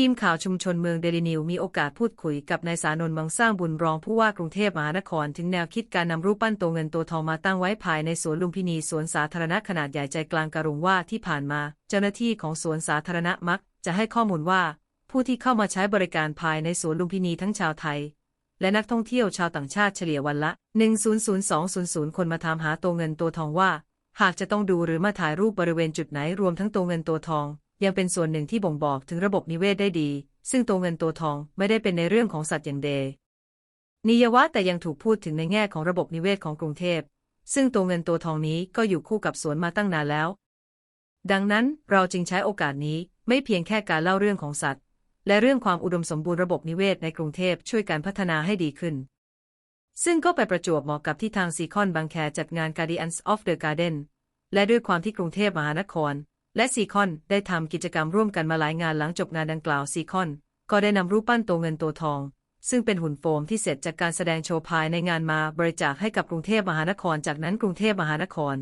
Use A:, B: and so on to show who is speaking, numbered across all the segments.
A: ทีมข่าวชุมชนเมืองเดลินิวมีโอกาสพูดคุยกับนายสานนท์มังสร้างบุญรองผู้ว่ากรุงเทพมหานคร ถึงแนวคิดการนำรูปปั้นตัวเงินตัวทองมาตั้งไว้ภายในสวนลุมพินีสวนสาธารณะขนาดใหญ่ใจกลางกรุงว่าที่ผ่านมา เจ้าหน้าที่ของสวนสาธารณะมัก จะให้ข้อมูลว่า ผู้ที่เข้ามาใช้บริการภายในสวนลุมพินีทั้งชาวไทย และนักท่องเที่ยวชาวต่างชาติเฉลี่ยวันละ 100-200 คนมาถามหาตัวเงินตัวทองว่า หากจะต้องดูหรือมาถ่ายรูปบริเวณจุดไหนรวมทั้งตัวเงินตัวทอง ยังเป็นส่วนหนึ่งที่บ่งบอกถึงระบบนิเวศได้ดี ซึ่งตัวเงินตัวทองไม่ได้เป็นในเรื่องของสัตว์อย่างเดนิยวะแต่ยังถูกพูดถึงในแง่ของระบบนิเวศของกรุงเทพ ซึ่งตัวเงินตัวทองนี้ก็อยู่คู่กับสวนมาตั้งนานแล้ว ดังนั้นเราจึงใช้โอกาสนี้ไม่เพียงแค่การเล่าเรื่องของสัตว์ และเรื่องความอุดมสมบูรณ์ระบบนิเวศในกรุงเทพช่วยการพัฒนาให้ดีขึ้น ซึ่งก็ไปประจวบเหมาะกับที่ทางซีคอนบางแคจัดงาน Guardians of the Garden และด้วยความที่กรุงเทพมหานคร และซีคอนได้ทำกิจกรรมร่วมกันมาหลายงานหลังจบงานดังกล่าวซีคอน ก็ได้นำรูปปั้นตัวเงินตัวทอง ซึ่งเป็นหุ่นโฟมที่เสร็จจากการแสดงโชว์ภายในงานมาบริจาคให้กับกรุงเทพมหานคร จากนั้นกรุงเทพมหานคร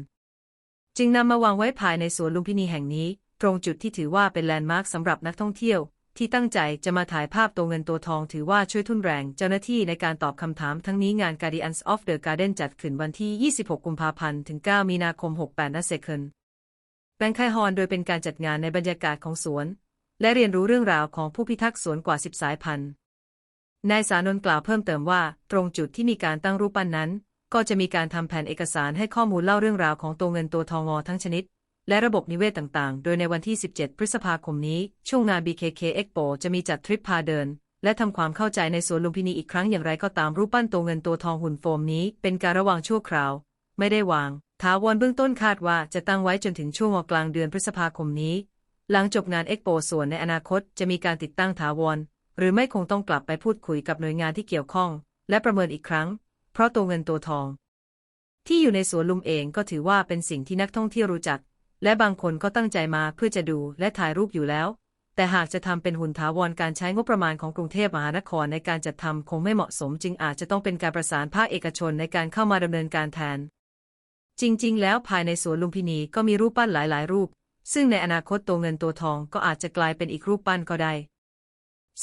A: จึงนำมาวางไว้ภายในสวนลุมพินีแห่งนี้ ตรงจุดที่ถือว่าเป็นแลนด์มาร์คสำหรับนักท่องเที่ยว ที่ตั้งใจจะมาถ่ายภาพตัวเงินตัวทอง ถือว่าช่วยทุนแรงเจ้าหน้าที่ในการตอบคำถามทั้งนี้งาน Guardians of the Garden จัดขึ้นวันที่ 26 กุมภาพันธ์ถึง 9 มีนาคม 68ณเซเคิล แบงคายฮอนโดยเป็นการจัดงานในบรรยากาศของสวน และเรียนรู้เรื่องราวของผู้พิทักษ์สวนกว่า10สายพันธุ์นายสานนท์กล่าวเพิ่มเติมว่า ตรงจุดที่มีการตั้งรูปปั้นนั้น ก็จะมีการทำแผนเอกสารให้ข้อมูลเล่าเรื่องราวของตัวเงินตัวทองงอทั้งชนิด และระบบนิเวศต่างๆ โดยในวันที่ 17 พฤษภาคมนี้ ช่วงงาน BKK Expo จะมีจัดทริปพาเดิน และทำความเข้าใจในสวนลุมพินีอีกครั้งอย่างไรก็ตามรูปปั้นตัวเงินตัวทองหุ่นโฟมนี้ เป็นการระวังชั่วคราว ไม่ได้วาง ถาวรเบื้องต้นคาดว่าจะตั้งไว้จนถึงช่วงกลางเดือนพฤษภาคมนี้ หลังจบงานเอ็กโปส่วนในอนาคตจะมีการติดตั้งถาวร หรือไม่คงต้องกลับไปพูดคุยกับหน่วยงานที่เกี่ยวข้อง และประเมินอีกครั้ง เพราะตัวเงินตัวทอง ที่อยู่ในสวนลุมเองก็ถือว่าเป็นสิ่งที่นักท่องเที่ยวรู้จัก และบางคนก็ตั้งใจมาเพื่อจะดูและถ่ายรูปอยู่แล้ว แต่หากจะทำเป็นหุ่นถาวรการใช้งบประมาณของกรุงเทพมหานครในการจัดทำคงไม่เหมาะสมจึงอาจจะต้องเป็นการประสานภาคเอกชนในการเข้ามาดำเนินการแทน จริง ๆ แล้วภายในสวนลุมพินีก็มีรูปปั้นหลาย ๆ รูป ซึ่งในอนาคตตัวเงินตัวทองก็อาจจะกลายเป็นอีกรูปปั้นก็ได้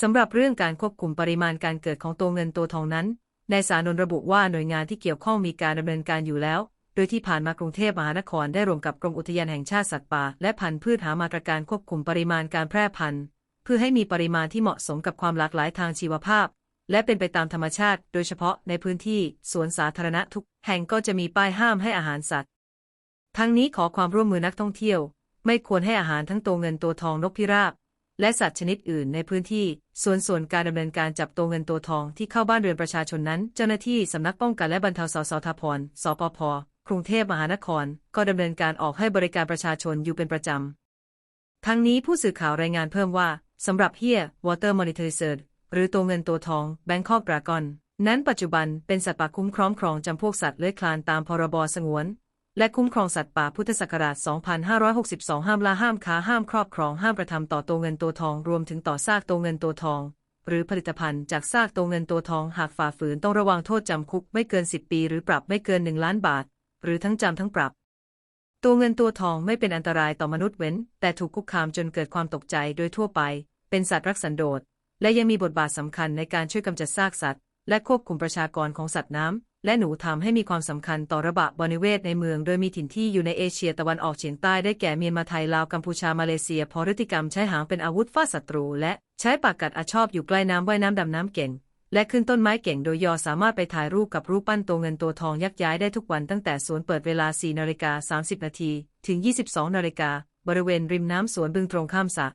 A: สำหรับเรื่องการควบคุมปริมาณการเกิดของตัวเงินตัวทองนั้นนายสานนระบุว่าหน่วยงานที่เกี่ยวข้องมีการดำเนินการอยู่แล้ว โดยที่ผ่านมากรุงเทพมหานครได้ร่วมกับกรมอุทยานแห่งชาติสัตว์ป่าและพันธุ์พืชหามาตรการควบคุมปริมาณการแพร่พันธุ์ เพื่อให้มีปริมาณที่เหมาะสมกับความหลากหลายทางชีวภาพ และเป็นไปตามธรรมชาติ โดยเฉพาะในพื้นที่สวนสาธารณะทุกแห่งก็จะมีป้ายห้ามให้อาหารสัตว์ ทั้งนี้ขอความร่วมมือนักท่องเที่ยว ไม่ควรให้อาหารทั้งตัวเงินตัวทองนกพิราบ และสัตว์ชนิดอื่นในพื้นที่ ส่วนส่วนการดำเนินการจับตัวเงินตัวทองที่เข้าบ้านเรือนประชาชนนั้น เจ้าหน้าที่สำนักป้องกันและบรรเทาสสทพรสปพกรุงเทพมหานคร ก็ดำเนินการออกให้บริการประชาชนอยู่เป็นประจำทั้งนี้ผู้สื่อข่าวรายงานเพิ่มว่าสำหรับเฮีย Water Monitor หรือตัวเงินตัวทอง Bangkok Dragon นั้นปัจจุบันเป็นสัตว์ป่าคุ้มครองครองจำพวกสัตว์เลื้อยคลานตามพรบสงวน และคุ้มครองสัตว์ป่าพุทธศักราช 2562 ห้ามล่าห้ามค้าห้ามครอบครองห้ามกระทำต่อตัวเงินตัวทองรวมถึงต่อซากตัวเงินตัวทอง หรือผลิตภัณฑ์จากซากตัวเงินตัวทองหากฝ่าฝืนต้องระวังโทษจำคุกไม่เกิน 10 ปี หรือปรับไม่เกิน 1 ล้านบาท หรือทั้งจำทั้งปรับ ตัวเงินตัวทองไม่เป็นอันตรายต่อมนุษย์เว้น แต่ถูกคุกคามจนเกิดความตกใจโดยทั่วไป เป็นสัตว์รักสันโดษ และยังมีบทบาทสำคัญในการช่วยกำจัดซากสัตว์ และควบคุมประชากรของสัตว์น้ำ และหนูทำให้มีความสำคัญต่อระบบบริเวณในเมือง โดยมีถิ่นที่อยู่ในเอเชียตะวันออกเฉียงใต้ได้แก่เมียนมาไทยลาวกัมพูชามาเลเซียพอฤติกรรมใช้หางเป็นอาวุธฟาดศัตรู และใช้ปากกัดอาชอบอยู่ใกล้น้ำว่ายน้ำดำน้ำเก่งและขึ้นต้นไม้เก่งโดยยอสามารถไปถ่ายรูปกับรูปปั้นตัวเงินตัวทองยักย้ายได้ทุกวันตั้งแต่สวนเปิดเวลา 4 นาฬิกา 30 นาที ถึง 22 นาฬิกา บริเวณริมน้ำสวนบึงตรงข้ามสระ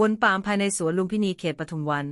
A: วนปามภายในสวนลุมพินีเขตปทุมวัน